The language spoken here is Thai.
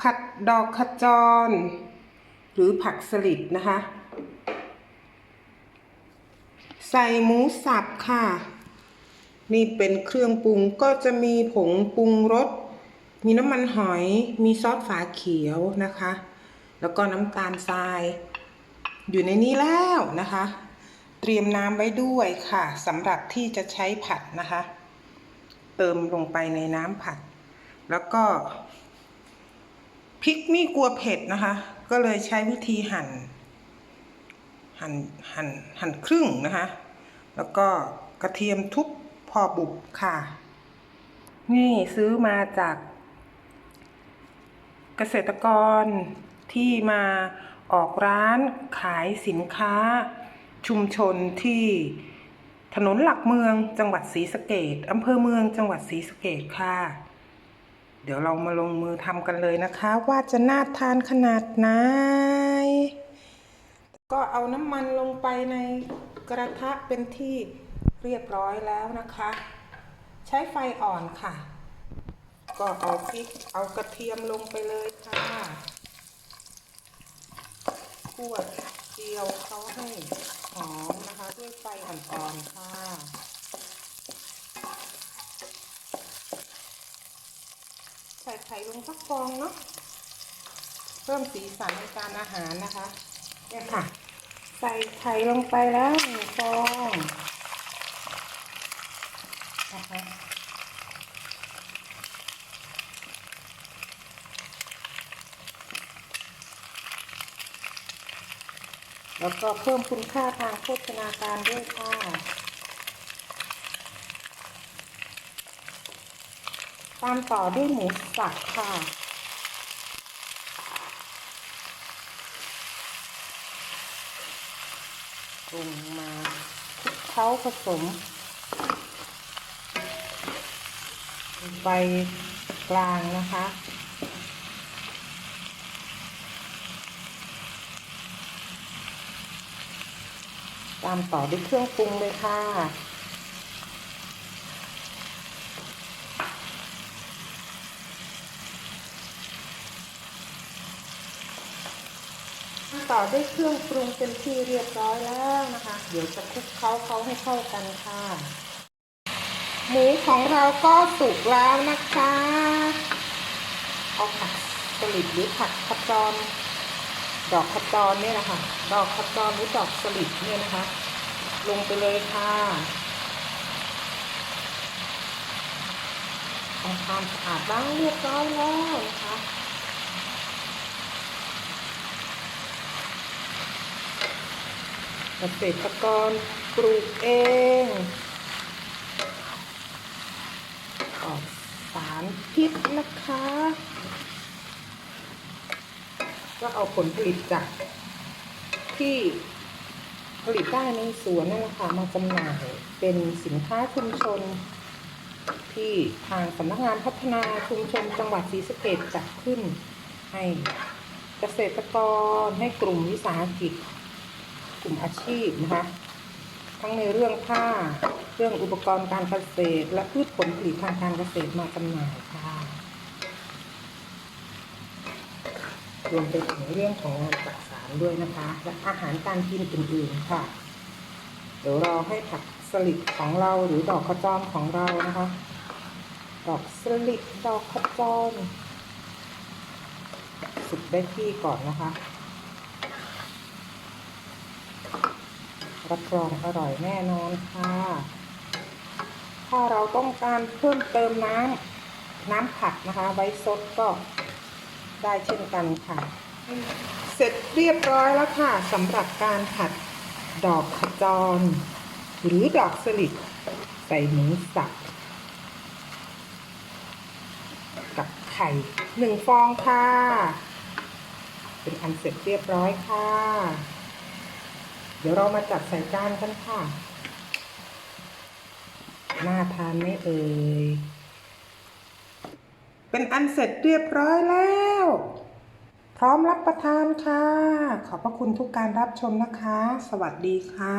ผัดดอกขจร หรือผักสลิดนะคะ ใส่หมูสับค่ะ นี่เป็นเครื่องปรุงก็จะมีผงปรุงรส มีน้ำมันหอย มีซอสฝาเขียวนะคะ แล้วก็น้ำตาลทราย อยู่ในนี้แล้วนะคะ เตรียมน้ำไว้ด้วยค่ะสำหรับที่จะใช้ผัดนะคะ เติมลงไปในน้ำผัด แล้วก็ พริกนี่กลัวเผ็ดนะคะ ก็เลยใช้วิธีหั่น หั่นหั่นหั่นครึ่งนะคะ แล้วก็กระเทียมทุบพอบุบค่ะ นี่ซื้อมาจาก เกษตรกรที่มาออกร้านขายสินค้า ชุมชนที่ถนนหลักเมืองจังหวัดศรีสะเกดอำเภอเมืองจังหวัดศรีสะเกดค่ะ เดี๋ยวเรามาลงมือทำกันเลยนะคะ ว่าจะน่าทานขนาดไหน ก็เอาน้ำมันลงไปในกระทะเป็นที่เรียบร้อยแล้วนะคะ ใช้ไฟอ่อนค่ะ ก็เอาพริกเอากระเทียมลงไปเลยค่ะคั่วเจียวเขาให้หอมนะคะ ด้วยไฟอ่อนๆค่ะ ใส่ ไข่ลงสักฟองเนาะเพิ่มสีสันในการอาหารนะคะเนี่ยค่ะ ใส่ไข่ลงไปแล้วหนึ่งฟองนะคะแล้วก็เพิ่มคุณค่าทางโภชนาการด้วยค่ะ ตามต่อด้วยหมูสับค่ะ ปรุงมาคลุกเคล้าผสมไฟกลางนะคะตามต่อด้วยเครื่องปรุงเลยค่ะ ต่อด้วยเครื่องปรุงเป็นที่เรียบร้อยแล้วนะคะ เดี๋ยวจะคลุกเคล้าเขาให้เข้ากันค่ะ หมูของเราก็สุกแล้วนะคะ เอาผักสลิดหรือผักขจรดอกขจรเนี่ยนะคะ ดอกขจรหรือดอกสลิดเนี่ยนะคะ ลงไปเลยค่ะทำความสะอาดล้างเรียบร้อยแล้วนะคะ เกษตรกรปลูกเองปลอดสารพิษนะคะ ก็เอาผลผลิตจากที่ผลิตได้ในสวนนั่นแหละค่ะมาจำหน่ายเป็นสินค้าชุมชน ที่ทางสำนักงานพัฒนาชุมชนจังหวัดศรีสะเกษจัดขึ้นให้เกษตรกรให้กลุ่มวิสาหกิจ ลุ่มอาชีพนะคะ ทั้งในเรื่องผ้า เรื่องอุปกรณ์การเกษตร และพืชผลผลิตทางการเกษตรมาจำหน่ายค่ะรวมไปถึงเรื่องของงานจักสารด้วยนะคะ และอาหารการกินอื่นๆค่ะ เดี๋ยวรอให้ผักสลิดของเราหรือดอกขจรของเรานะคะ ดอกสลิดดอกขจรสุกได้ที่ก่อนนะคะ รับรองอร่อยแน่นอนค่ะ ถ้าเราต้องการเพิ่มเติมน้ำน้ำผัดนะคะ ไว้ซดก็ได้เช่นกันค่ะ เสร็จเรียบร้อยแล้วค่ะสำหรับการผัดดอกขจร หรือดอกสลิดใส่หมูสับกับไข่หนึ่งฟองค่ะ เป็นอันเสร็จเรียบร้อยค่ะ ดี๋ยวเรามาจัดใส่จานกันค่ะ น่าทานไหมเอ่ย เป็นอันเสร็จเรียบร้อยแล้ว พร้อมรับประทานค่ะ ขอบพระคุณทุกการรับชมนะคะ สวัสดีค่ะ